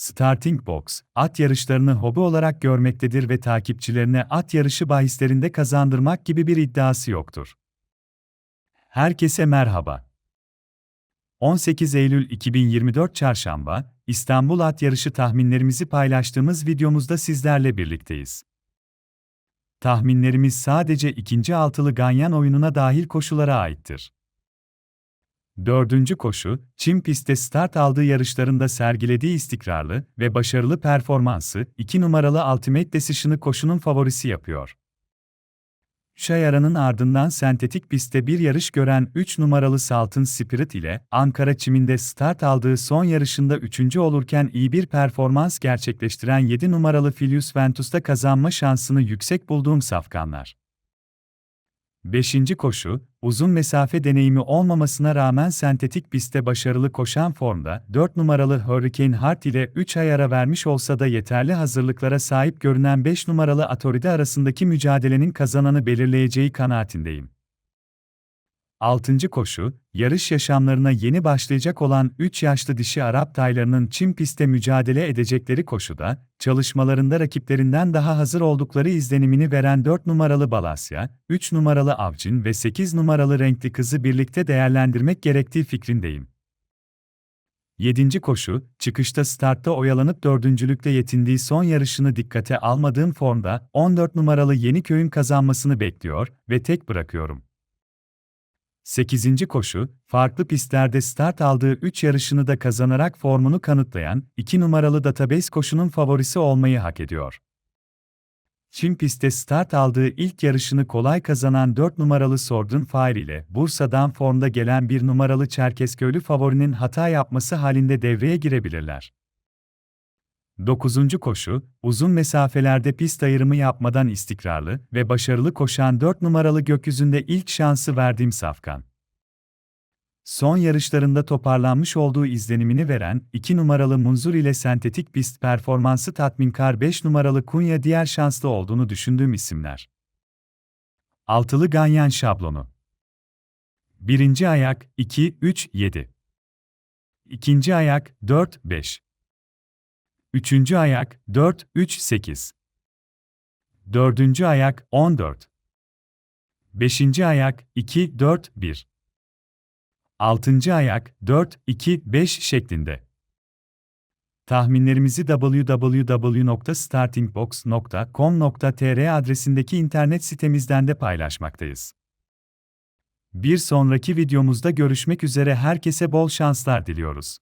Starting Box, at yarışlarını hobi olarak görmektedir ve takipçilerine at yarışı bahislerinde kazandırmak gibi bir iddiası yoktur. Herkese merhaba. 18 Eylül 2024 Çarşamba, İstanbul At Yarışı tahminlerimizi paylaştığımız videomuzda sizlerle birlikteyiz. Tahminlerimiz sadece ikinci altılı ganyan oyununa dahil koşulara aittir. Dördüncü koşu, Çin pistte start aldığı yarışlarında sergilediği istikrarlı ve başarılı performansı, 2 numaralı Ultimate Decision'ı koşunun favorisi yapıyor. Şayara'nın ardından sentetik pistte bir yarış gören 3 numaralı Saltın Spirit ile Ankara çiminde start aldığı son yarışında 3. olurken iyi bir performans gerçekleştiren 7 numaralı Filius Ventus'ta kazanma şansını yüksek bulduğum safkanlar. Beşinci koşu, uzun mesafe deneyimi olmamasına rağmen sentetik pistte başarılı koşan formda, 4 numaralı Hurricane Heart ile 3 ay ara vermiş olsa da yeterli hazırlıklara sahip görünen 5 numaralı Atoride arasındaki mücadelenin kazananı belirleyeceği kanaatindeyim. 6. koşu, yarış yaşamlarına yeni başlayacak olan 3 yaşlı dişi Arap taylarının Çin pistte mücadele edecekleri koşuda, çalışmalarında rakiplerinden daha hazır oldukları izlenimini veren 4 numaralı Balasya, 3 numaralı Avcin ve 8 numaralı Renkli Kızı birlikte değerlendirmek gerektiği fikrindeyim. 7. koşu, çıkışta startta oyalanıp dördüncülükte yetindiği son yarışını dikkate almadığım formda 14 numaralı Yeniköy'ün kazanmasını bekliyor ve tek bırakıyorum. 8. koşu, farklı pistlerde start aldığı 3 yarışını da kazanarak formunu kanıtlayan 2 numaralı database koşunun favorisi olmayı hak ediyor. Çin pistte start aldığı ilk yarışını kolay kazanan 4 numaralı Sordun Fire ile Bursa'dan formda gelen 1 numaralı Çerkezköylü favorinin hata yapması halinde devreye girebilirler. 9. koşu, uzun mesafelerde pist ayrımı yapmadan istikrarlı ve başarılı koşan 4 numaralı gökyüzünde ilk şansı verdiğim Safkan. Son yarışlarında toparlanmış olduğu izlenimini veren 2 numaralı Munzur ile sentetik pist performansı tatminkar 5 numaralı Kunya diğer şanslı olduğunu düşündüğüm isimler. Altılı Ganyan şablonu. Birinci ayak 2 3 7. İkinci ayak 4 5. Üçüncü ayak 4 3 8. Dördüncü ayak 14. Beşinci ayak 2 4 1. Altıncı ayak 4 2 5 şeklinde. Tahminlerimizi www.startingbox.com.tr adresindeki internet sitemizden de paylaşmaktayız. Bir sonraki videomuzda görüşmek üzere herkese bol şanslar diliyoruz.